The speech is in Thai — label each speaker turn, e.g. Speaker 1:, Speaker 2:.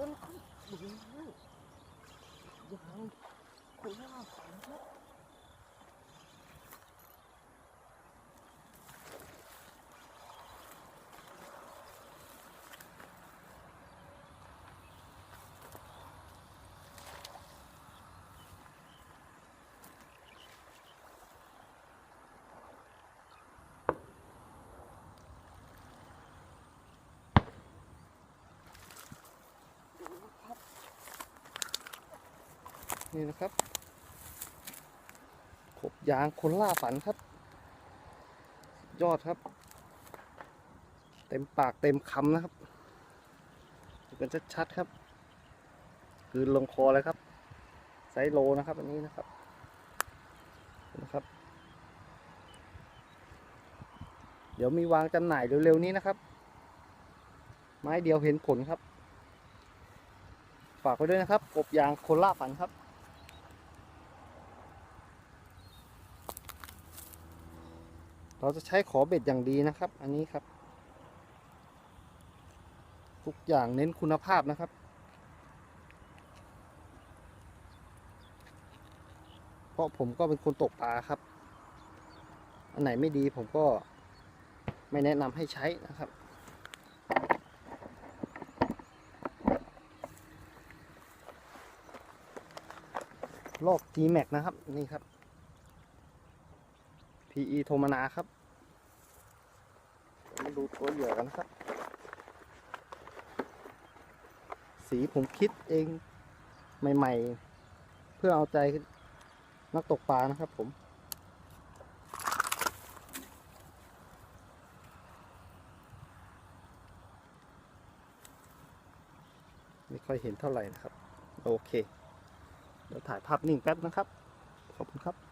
Speaker 1: luôn không đúng không đúng không นี่นะครับขบยางคนล่าฝันครับ ยอดครับ เต็มปากเต็มคำนะครับดูกันชัดๆครับ คือลงคอเลยครับไซโลนะครับ อันนี้นะครับนะครับ เดี๋ยวมีวางจำหน่ายเร็วๆนี้นะครับ ไม้เดียวเห็นผลครับ ฝากไว้ด้วยนะครับกบยางคล่าฝันครับ เราจะใช้ขอเบ็ดอย่างดีนะครับ อันนี้ครับ ทุกอย่างเน้นคุณภาพนะครับ เพราะผมก็เป็นคนตกปลาครับ อันไหนไม่ดีผมก็ไม่แนะนำให้ใช้นะครับลอก G-Max นะครับ นี่ครับ PE โทมานาครับมาดูตัวเหยื่อกันครับ สีผมคิดเองใหม่ๆ เพื่อเอาใจนักตกปลานะครับผมไม่ค่อยเห็นเท่าไหร่นะครับ โอเค เดี๋ยวถ่ายภาพนิ่งแป๊บนะครับ ขอบคุณครับ